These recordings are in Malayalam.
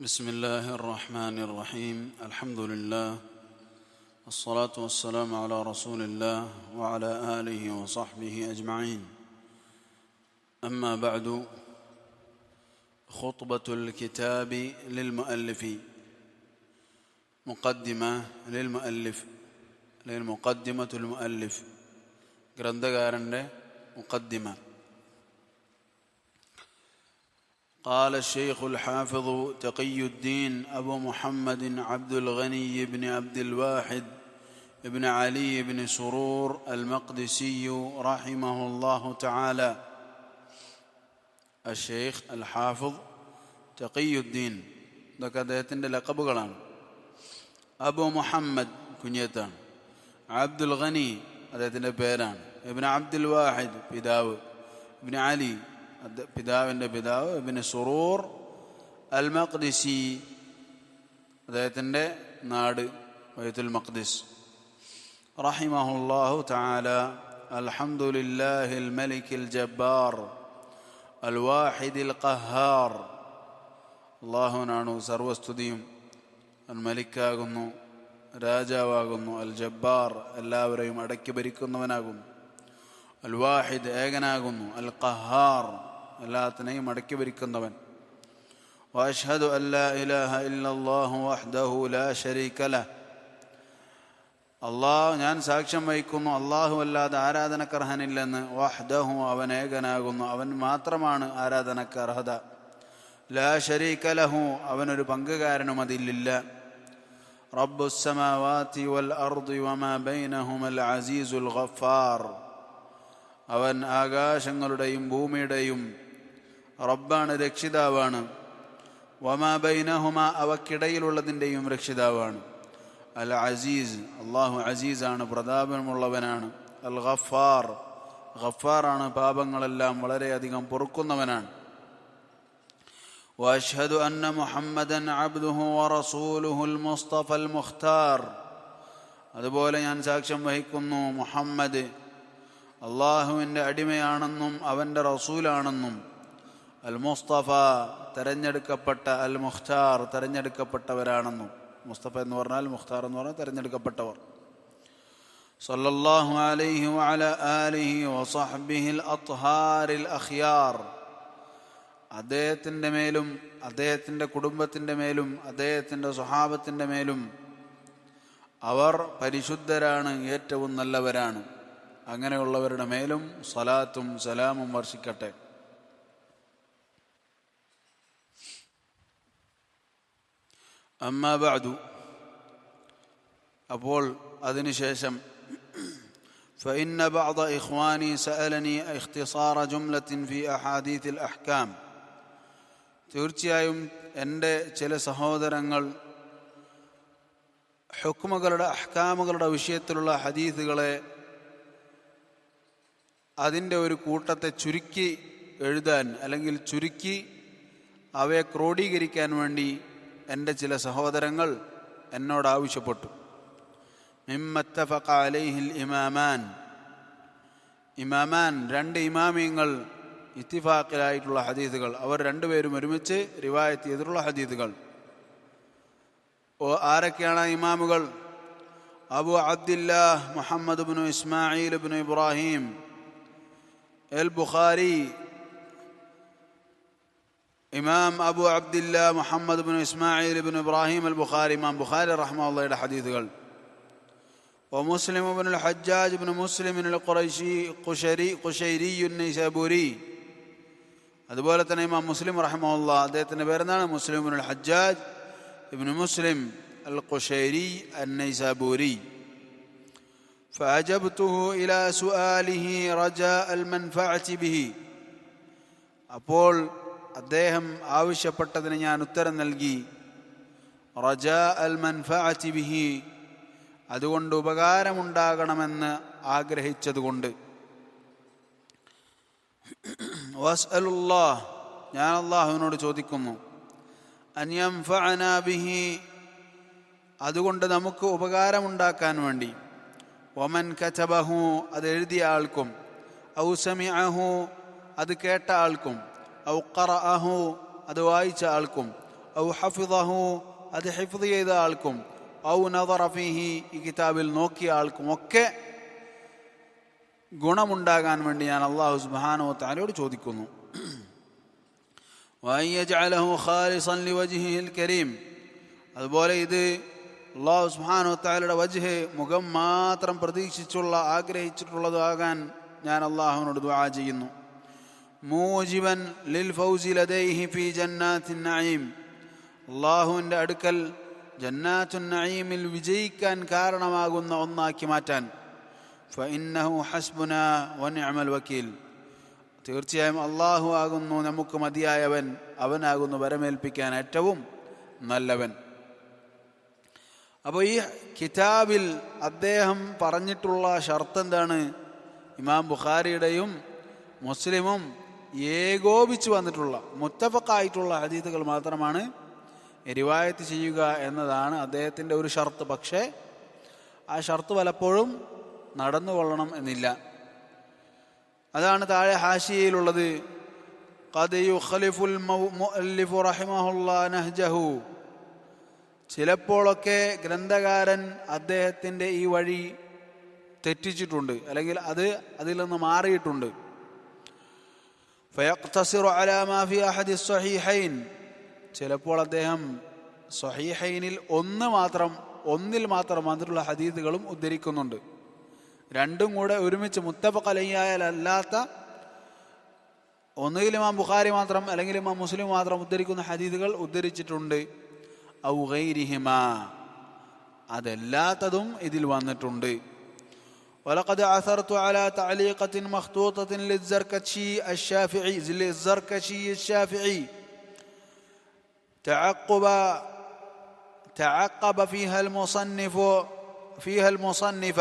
بسم الله الرحمن الرحيم الحمد لله الصلاة والسلام على رسول الله وعلى آله وصحبه أجمعين أما بعد خطبة الكتاب للمؤلف مقدمة للمؤلف للمقدمة المؤلف ഗ്രന്ഥകാരൻ്റെ مقدمة قال الشيخ الحافظ تقي الدين أبو محمد عبد الغني بن عبد الواحد بن علي بن سرور المقدسي رحمه الله تعالى الشيخ الحافظ تقي الدين ഇതൊക്കെ അദ്ദേഹത്തിൻ്റെ ലക്കബുകളാണ് അബു മുഹമ്മദ് കുഞ്ഞത്താണ് അബ്ദുൽ ഖനി അദ്ദേഹത്തിൻ്റെ പേരാണ് ഇബിൻ അബ്ദുൽ വാഹിദ് പിതാവ് ഇബിൻ അലി അദ്ദേ- പിതാവിന്റെ പിതാവ് ഇബിന് സുറൂർ അൽ മഖ്ദിസി അദ്ദേഹത്തിന്റെ നാട് വൈത്തുൽ മഖ്ദിസ്. റഹിമഹുല്ലാഹു താല അൽഹംദുലില്ലാഹിൽ മലിക്കിൽ ജബ്ബാർ അൽ വാഹിദിൽ ഖഹാർ അള്ളാഹുവിനാണ് സർവസ്തുതിയും. അൽ മലിക്കാകുന്നു രാജാവാകുന്നു അൽ ജബ്ബാർ എല്ലാവരെയും അടക്കി ഭരിക്കുന്നവനാകുന്നു. അൽ വാഹിദ് ഏകനാകുന്നു അൽ ഖഹാർ എല്ലാത്തിനെയും അടക്കി ഭരിക്കുന്നവൻ واشهد ان لا اله الا الله وحده لا شريك له അള്ളാഹു ഞാൻ സാക്ഷ്യം വഹിക്കുന്നു അള്ളാഹു അല്ലാതെ ആരാധനക്കർഹനില്ലെന്ന് വഹ്ദഹു അവൻ ഏകനാകുന്നു അവൻ മാത്രമാണ് ആരാധനക്കർഹത ലാ ഷരീക ലഹു അവനൊരു പങ്കുകാരനും അതിലില്ല റബ്ബുസ്സമാവാതി വൽ അർദി വമാ ബൈനഹുമൽ അസീസുൽ ഗഫാർ അവൻ ആകാശങ്ങളുടെയും ഭൂമിയുടെയും റബ്ബാണ് രക്ഷിതാവാണ് വമാ ബൈനഹുമ അവക്കിടയിലുള്ളതിൻ്റെയും രക്ഷിതാവാണ് അൽ അസീസ് അള്ളാഹു അസീസാണ് പ്രതാപമുള്ളവനാണ് അൽ ഗഫാർ ഗഫാറാണ് പാപങ്ങളെല്ലാം വളരെയധികം പൊറുക്കുന്നവനാണ് واشهد ان محمدا عبده ورسوله المصطفى المختار അതുപോലെ ഞാൻ സാക്ഷ്യം വഹിക്കുന്നു മുഹമ്മദ് അള്ളാഹുവിൻ്റെ അടിമയാണെന്നും അവൻ്റെ റസൂലാണെന്നും അൽ മുസ്തഫ തെരഞ്ഞെടുക്കപ്പെട്ട അൽ മുഖ്താർ തെരഞ്ഞെടുക്കപ്പെട്ടവരാണെന്നും. മുസ്തഫ എന്ന് പറഞ്ഞാൽ മുഖ്താർ എന്ന് പറഞ്ഞാൽ തെരഞ്ഞെടുക്കപ്പെട്ടവർ. സല്ലല്ലാഹു അലൈഹി വഅല ആലിഹി വസഹ്ബിഹിൽ അത്ഹാരിൽ അഖ്യാർ. അദ്ദേഹത്തിന്റെ മേലും അദ്ദേഹത്തിന്റെ കുടുംബത്തിന്റെ മേലും അദ്ദേഹത്തിന്റെ സ്വഭാവത്തിന്റെ മേലും അവർ പരിശുദ്ധരാണ് ഏറ്റവും നല്ലവരാണ്. അങ്ങനെയുള്ളവരുടെ മേലും സലാത്തും സലാമും വർഷിക്കട്ടെ. അമ്മാ ബഅദു അപ്പോൾ അതിനുശേഷം فإن بعض إخواني سألني اختصار جملة في أحاديث الأحكام തീർച്ചയായും എൻ്റെ ചില സഹോദരങ്ങൾ ഹുക്കുമകളുടെ അഹ്കാമുകളുടെ വിഷയത്തിലുള്ള ഹദീസുകളെ അതിൻ്റെ ഒരു കൂട്ടത്തെ ചുരുക്കി എഴുതാൻ അല്ലെങ്കിൽ ചുരുക്കി അവയെ ക്രോഡീകരിക്കാൻ വേണ്ടി എന്റെ ചില സഹോദരങ്ങൾ എന്നോട് ആവശ്യപ്പെട്ടു. മിമ്മത്തഫഖ അലൈഹിൽ ഇമാമാൻ. ഇമാമാൻ രണ്ട് ഇമാമിയങ്ങൾ ഇത്തിഫാക്കിലായിട്ടുള്ള ഹദീസുകൾ. അവർ രണ്ടുപേരും ഒരുമിച്ച് റിവായത്ത് ചെയ്തിട്ടുള്ള ഹദീസുകൾ. ഓ ആരൊക്കെയാണ് ഇമാമുകൾ? Abu Abdillah Muhammad bin Ismail bin Ibrahim al Bukhari ഇമാം അബു അബ്ദില്ലാ മുഹമ്മദ് ബിനു ഇസ്മായിൽ ബിനു ഇബ്രാഹിം അൽ ബുഖാരി ഇമാം ബുഖാരി റഹ്മുള്ളയുടെ ഹദീസുകൾ ومسلم بن الحجاج بن مسلم القريشي قشيري قشيري النيسابوري അതുപോലെ തന്നെ ഇമാം മുസ്ലിം റഹ്മുള്ള അദ്ദേഹത്തിൻ്റെ പേരെന്താണ് Muslim bin Hajjaj ibn Muslim al Qushayri النيسابوري فأجبته إلى سؤاله رجاء المنفعة به അപ്പോൾ അദ്ദേഹം ആവശ്യപ്പെട്ടതിന് ഞാൻ ഉത്തരം നൽകി. റജ അൽ മൻഫഅതി ബിഹി. അതുകൊണ്ട് ഉപകാരമുണ്ടാകണമെന്ന് ആഗ്രഹിച്ചതുകൊണ്ട്. വസ്അലുല്ലാഹ് ഞാൻ അള്ളാഹുവിനോട് ചോദിക്കുന്നു. അന്യംഫഅന ബിഹി. അതുകൊണ്ട് നമുക്ക് ഉപകാരമുണ്ടാക്കാൻ വേണ്ടി. ഒമൻ കച്ചബഹു അത് എഴുതിയ ആൾക്കും. ഔ സമിഅഹു അത് കേട്ട ആൾക്കും. ഔ ഖറഅഹു അത് വായിച്ച ആൾക്കും. ഔ ഹഫിദഹു അത് ഹിഫ്ദ് ചെയ്ത ആൾക്കും. ഔ നദറ ഫീഹി ഈ കിതാബിൽ നോക്കിയ ആൾക്കും ഒക്കെ ഗുണമുണ്ടാകാൻ വേണ്ടി ഞാൻ അള്ളാഹു സുബ്ഹാനഹു വതആലയോട് ചോദിക്കുന്നു. കരീം അതുപോലെ ഇത് അള്ളാഹു സുബ്ഹാനഹു വതആലയുടെ വജ്ഹ് മുഖം മാത്രം പ്രതീക്ഷിച്ചുള്ള ആഗ്രഹിച്ചിട്ടുള്ളതാകാൻ ഞാൻ അള്ളാഹുവിനോട് ദുആ ചെയ്യുന്നു. മൂജിബൻ ലിൽ ഫൗസി ലദൈഹി ഫി ജന്നാത്തിൻ നഈം. അള്ളാഹുവിന്റെ അടുക്കൽ ജന്നാത്തുൻ നഈമിൽ വിജയിക്കാൻ കാരണമാകുന്ന ഒന്നാക്കി മാറ്റാൻ. ഫഇന്നഹു ഹസ്ബുന വനിഅമൽ വക്കീൽ. തീർച്ചയായും അള്ളാഹു ആകുന്നു നമുക്ക് മതിയായവൻ അവനാകുന്നു വരമേൽപ്പിക്കാൻ ഏറ്റവും നല്ലവൻ. അപ്പോൾ ഈ കിതാബിൽ അദ്ദേഹം പറഞ്ഞിട്ടുള്ള ഷർത്ത് എന്താണ്? ഇമാം ബുഖാരിയുടെയും മുസ്ലിമും ഏകോപിച്ച് വന്നിട്ടുള്ള മുത്തഫക്കായിട്ടുള്ള ഹദീത്തുകൾ മാത്രമാണ് എരിവായത്ത് ചെയ്യുക എന്നതാണ് അദ്ദേഹത്തിന്റെ ഒരു ഷർത്ത്. പക്ഷേ ആ ഷർത്ത് പലപ്പോഴും നടന്നുകൊള്ളണം എന്നില്ല. അതാണ് താഴെ ഹാഷിയയിലുള്ളത്. ചിലപ്പോഴൊക്കെ ഗ്രന്ഥകാരൻ അദ്ദേഹത്തിന്റെ ഈ വഴി തെറ്റിച്ചിട്ടുണ്ട്. അല്ലെങ്കിൽ അത് അതിൽ നിന്ന് മാറിയിട്ടുണ്ട്. ഫയഖ്തസിറു അലാ മാ ഫി അഹദി സ്വഹീഹൈൻ ചിലപ്പോൾ അദ്ദേഹം സ്വഹീഹൈനിൽ ഒന്ന് മാത്രം ഒന്നിൽ മാത്രം അതിലുള്ള ഹദീദുകളും ഉദ്ധരിക്കുന്നുണ്ട്. രണ്ടും കൂടെ ഒരുമിച്ച് മുത്തഫക്കലയ്യായാലല്ലാത്ത ഒന്നുകിലും ആ ബുഖാരി മാത്രം അല്ലെങ്കിൽ ആ മുസ്ലിം മാത്രം ഉദ്ധരിക്കുന്ന ഹദീദുകൾ ഉദ്ധരിച്ചിട്ടുണ്ട്. ഔ ഗൈരിഹിമ. അതല്ലാത്തതും ഇതിൽ വന്നിട്ടുണ്ട്. ولقد عثرت على تعليقة مخطوطة للزركشي الشافعي للزركشي الشافعي تعقب تعقب فيها المصنف فيها المصنف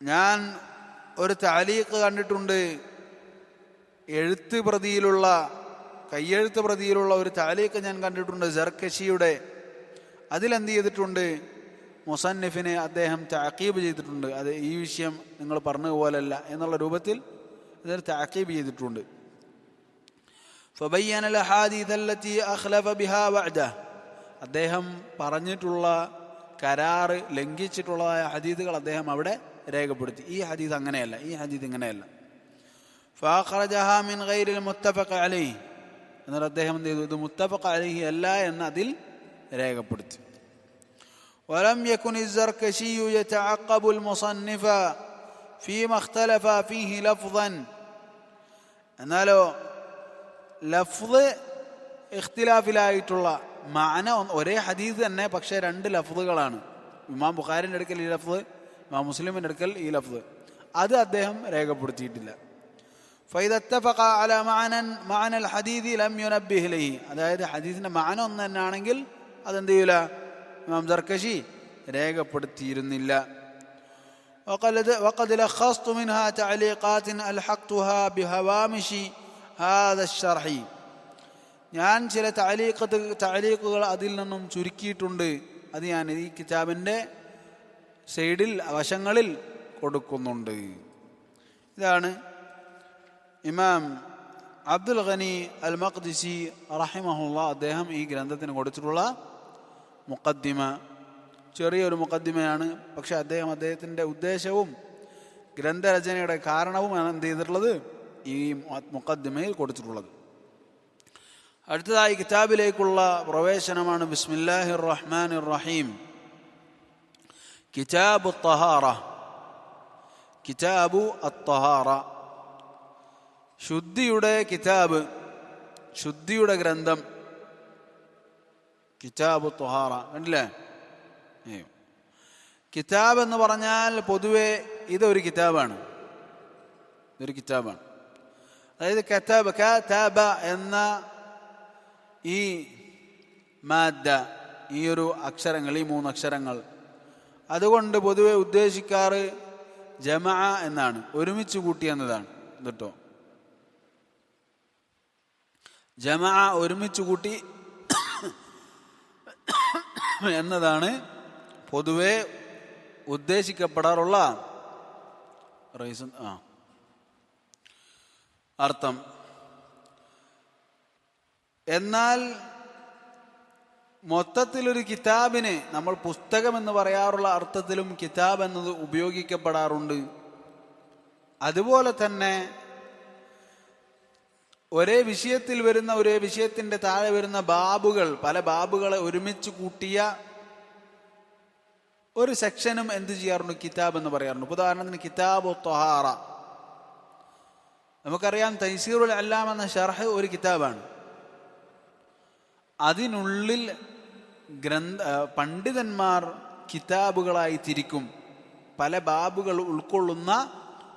ഞാൻ ഒരു താലീഖ് കണ്ടിട്ടുണ്ട് എഴുത്ത് പ്രതിയിലുള്ള കയ്യെഴുത്ത് പ്രതിയിലുള്ള ഒരു താലീഖ് ഞാൻ കണ്ടിട്ടുണ്ട് ജർക്കശിയുടെ അതിലെന്ത് ചെയ്തിട്ടുണ്ട് മുസന്നിഫിനെ അദ്ദേഹം താക്കീബ് ചെയ്തിട്ടുണ്ട്. അത് ഈ വിഷയം നിങ്ങൾ പറഞ്ഞതുപോലല്ല എന്നുള്ള രൂപത്തിൽ ഇതിൽ താക്കീബ് ചെയ്തിട്ടുണ്ട്. അഖ്ലഫ ബിഹാ വഅദ. അദ്ദേഹം പറഞ്ഞിട്ടുള്ള കരാറ് ലംഘിച്ചിട്ടുള്ളതായ ഹദീദുകൾ അദ്ദേഹം അവിടെ രേഖപ്പെടുത്തി. ഈ ഹദീദ് അങ്ങനെയല്ല ഈ ഹദീദ് ഇങ്ങനെയല്ല. ഫാഖറജഹാ മിൻ ഗൈരിൽ മുത്തഫഖ എന്നിട്ട് അദ്ദേഹം എന്ത് ചെയ്തു? ഇത് മുത്തഫഖ അലൈഹി അല്ല എന്ന് അതിൽ രേഖപ്പെടുത്തി. ولم يكن الزركشي يتعقب المصنف فيما اختلف فيه لفظا എന്നാലോ ലഫ്ദ് ഇഖ്തിലാഫിലായിട്ടുള്ള മാന ഒരേ ഹദീസ് തന്നെ പക്ഷേ രണ്ട് ലഫ്ദുകളാണ് ഇമാം ബുഖാരിൻ്റെ അടുക്കൽ ഈ ലഫ്ദ് ഇമാം മുസ്ലിമിൻ്റെ അടുക്കൽ ഈ ലഫ്ദ് അത് അദ്ദേഹം രേഖപ്പെടുത്തിയിട്ടില്ല ഫൈദത്തഫഖ അല മാനൻ മാനൽ ഹദീദി ലം യുനബ്ബിഹ് ലഹി അതായത് ഹദീസിൻ്റെ മാന ഒന്ന് തന്നെയാണെങ്കിൽ അതെന്ത് ചെയ്യൂല ഇമാം ദർക്കശി രേഖപ്പെടുത്തിയിരുന്നില്ല وقد وقد لخصت منها تعليقات ألحقتها بهوامش هذا الشرح ഞാൻ ചില താലീഖത്ത് താലീഖുകൾ അതിൽ നിന്നും ചുരുക്കിയിട്ടുണ്ട് അത് ഞാൻ ഈ കിതാബിൻ്റെ സൈഡിൽ വശങ്ങളിൽ കൊടുക്കുന്നുണ്ട് ഇതാണ് ഇമാം അബ്ദുൽ ഖനി അൽ മഖ്ദിസി റഹിമഹുള്ള അദ്ദേഹം ഈ ഗ്രന്ഥത്തിന് കൊടുത്തിട്ടുള്ള മുഖദ്ദിമ. ചെറിയൊരു മുഖദ്ദിമയാണ്. പക്ഷെ അദ്ദേഹം അദ്ദേഹത്തിന്റെ ഉദ്ദേശവും ഗ്രന്ഥരചനയുടെ കാരണവുമാണ് എന്ത് ചെയ്തിട്ടുള്ളത്? ഈ മുഖദ്ദിമയിൽ കൊടുത്തിട്ടുള്ളത്. അടുത്തതായി കിതാബിലേക്കുള്ള പ്രവേശനമാണ്. ബിസ്മില്ലാഹി റഹ്മാൻ റഹീം കിതാബു തഹാറ കിതാബു അത്തഹാറ ശുദ്ധിയുടെ കിതാബ് ശുദ്ധിയുടെ ഗ്രന്ഥം കിതാബു തൊഹാറ കണ്ടില്ലേ? കിതാബ് എന്ന് പറഞ്ഞാൽ പൊതുവെ ഇതൊരു കിതാബാണ്. ഇതൊരു കിതാബാണ്. അതായത് കതാബ് കതാബ എന്ന ഈ മാദ്ദ ഈ ഒരു അക്ഷരങ്ങൾ ഈ മൂന്ന് അക്ഷരങ്ങൾ. അതുകൊണ്ട് പൊതുവെ ഉദ്ദേശിക്കാറ് ജമ എന്നാണ്. ഒരുമിച്ച് കൂട്ടി എന്നതാണ്. കേട്ടോ ജമ ഒരുമിച്ച് കൂട്ടി എന്നതാണ് പൊതുവെ ഉദ്ദേശിക്കപ്പെടാറുള്ള റീസൺ ആ. അർത്ഥം. എന്നാൽ മൊത്തത്തിലൊരു കിതാബിന് നമ്മൾ പുസ്തകം എന്ന് പറയാറുള്ള അർത്ഥത്തിലും കിതാബ് എന്നത് ഉപയോഗിക്കപ്പെടാറുണ്ട്. അതുപോലെ തന്നെ ഒരേ വിഷയത്തിൽ വരുന്ന ഒരേ വിഷയത്തിന്റെ താഴെ വരുന്ന ബാബുകൾ പല ബാബുകളെ ഒരുമിച്ച് കൂട്ടിയ ഒരു സെക്ഷനും എന്ത് ചെയ്യാറുണ്ട്? കിതാബ് എന്ന് പറയാറുണ്ട്. ഉദാഹരണത്തിന് കിതാബ് തൊഹാറ. നമുക്കറിയാം തൈസീറുൽ അല്ലാം എന്ന ഷർഹ് ഒരു കിതാബാണ്. അതിനുള്ളിൽ ഗ്രന്ഥ പണ്ഡിതന്മാർ കിതാബുകളായി തിരിക്കും. പല ബാബുകൾ ഉൾക്കൊള്ളുന്ന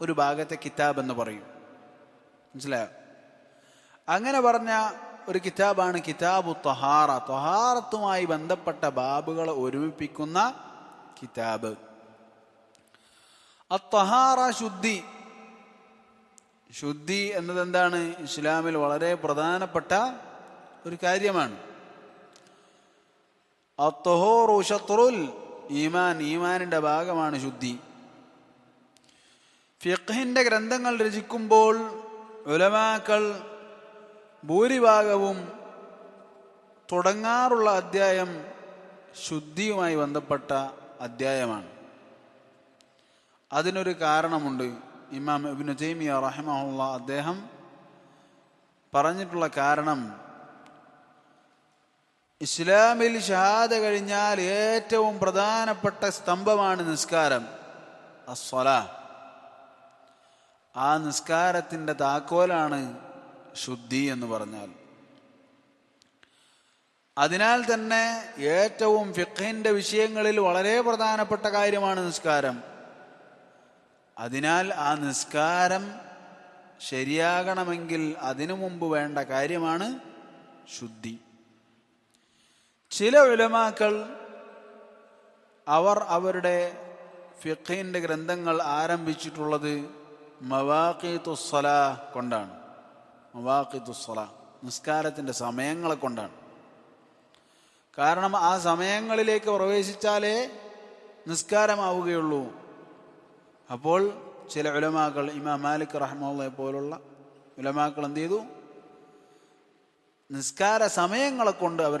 ഒരു ഭാഗത്തെ കിതാബ് എന്ന് പറയും. മനസ്സിലായോ? അങ്ങനെ പറഞ്ഞ ഒരു കിതാബാണ് കിതാബു തൊഹാറ. തൊഹാറത്തുമായി ബന്ധപ്പെട്ട ബാബുകളെ ഒരുമിപ്പിക്കുന്ന കിതാബ്. അത്തഹാറ ശുദ്ധി. ശുദ്ധി എന്നത് എന്താണ് ഇസ്ലാമിൽ വളരെ പ്രധാനപ്പെട്ട ഒരു കാര്യമാണ്. അത്തഹോറു ഷത്രുൽ ഈമാൻ. ഈമാനിന്റെ ഭാഗമാണ് ശുദ്ധി. ഫിഖ്ഹിന്റെ ഗ്രന്ഥങ്ങൾ രചിക്കുമ്പോൾ ഉലമാക്കൾ ഭൂരിഭാഗവും തുടങ്ങാറുള്ള അധ്യായം ശുദ്ധിയുമായി ബന്ധപ്പെട്ട അധ്യായമാണ്. അതിനൊരു കാരണമുണ്ട്. ഇമാം ഇബ്നു ജൈമിയ റഹിമഹുള്ള അദ്ദേഹം പറഞ്ഞിട്ടുള്ള കാരണം ഇസ്ലാമിൽ ഷഹാദ കഴിഞ്ഞാൽ ഏറ്റവും പ്രധാനപ്പെട്ട സ്തംഭമാണ് നിസ്കാരം അസ്വല ആ നിസ്കാരത്തിന്റെ താക്കോലാണ് ശുദ്ധി എന്ന് പറഞ്ഞാൽ. അതിനാൽ തന്നെ ഏറ്റവും ഫിഖിന്റെ വിഷയങ്ങളിൽ വളരെ പ്രധാനപ്പെട്ട കാര്യമാണ് നിസ്കാരം. അതിനാൽ ആ നിസ്കാരം ശരിയാകണമെങ്കിൽ അതിനു മുമ്പ് വേണ്ട കാര്യമാണ് ശുദ്ധി. ചില ഉലമാക്കൾ അവർ അവരുടെ ഫിഖിന്റെ ഗ്രന്ഥങ്ങൾ ആരംഭിച്ചിട്ടുള്ളത് മവാഖിത്തുസ്സല കൊണ്ടാണ്. മവാഖിത്തുസ്സല നിസ്കാരത്തിന്റെ സമയങ്ങളെ കൊണ്ടാണ്. കാരണം ആ സമയങ്ങളിലേക്ക് പ്രവേശിച്ചാലേ നിസ്കാരമാവുകയുള്ളൂ. അപ്പോൾ ചില ഉലമാക്കൾ ഇമാം മാലിക് റഹ്മെ പോലുള്ള ഉലമാക്കൾ എന്ത് ചെയ്തു? നിസ്കാര സമയങ്ങളെ കൊണ്ട് അവർ